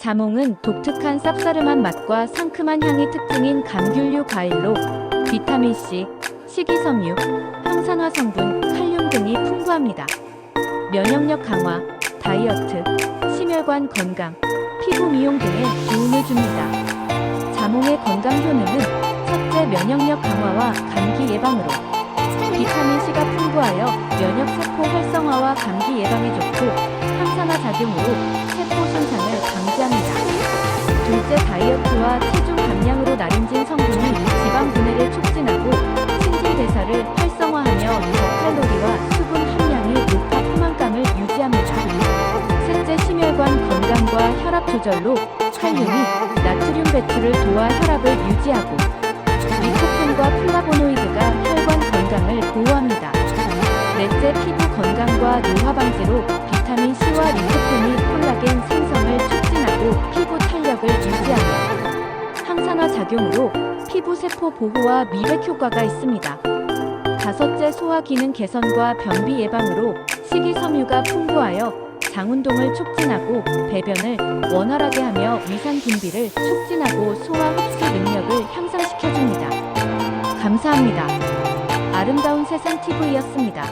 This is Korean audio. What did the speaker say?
자몽은 독특한 쌉싸름한 맛과 상큼한 향이 특징인 감귤류 과일로 비타민C, 식이섬유, 항산화 성분, 칼륨 등이 풍부합니다. 면역력 강화, 다이어트, 심혈관 건강, 피부 미용 등에 도움을 줍니다. 자몽의 건강 효능은 첫째 면역력 강화와 감기 예방으로 비타민C가 풍부하여 면역 세포 활성화와 감기 예방에 좋고 항산화 작용으로 세포. 둘째 다이어트와 체중 감량으로 나림진 성분이 지방 분해를 촉진하고 신진대사를 활성화하며 저칼로리와 수분 함량이 높아 포만감을 유지합니다. 셋째 심혈관 건강과 혈압 조절로 칼륨이 나트륨 배출을 도와 혈압을 유지하고 리코펜과 플라보노이드가 혈관 건강을 보호합니다. 넷째 피부 건강과 노화 방지로 비타민 C와 리코펜이 작용으로 피부 세포 보호와 미백 효과가 있습니다. 다섯째 소화 기능 개선과 변비 예방으로 식이섬유가 풍부하여 장운동을 촉진하고 배변을 원활하게 하며 위산 분비를 촉진하고 소화 흡수 능력을 향상시켜줍니다. 감사합니다. 아름다운 세상 TV였습니다.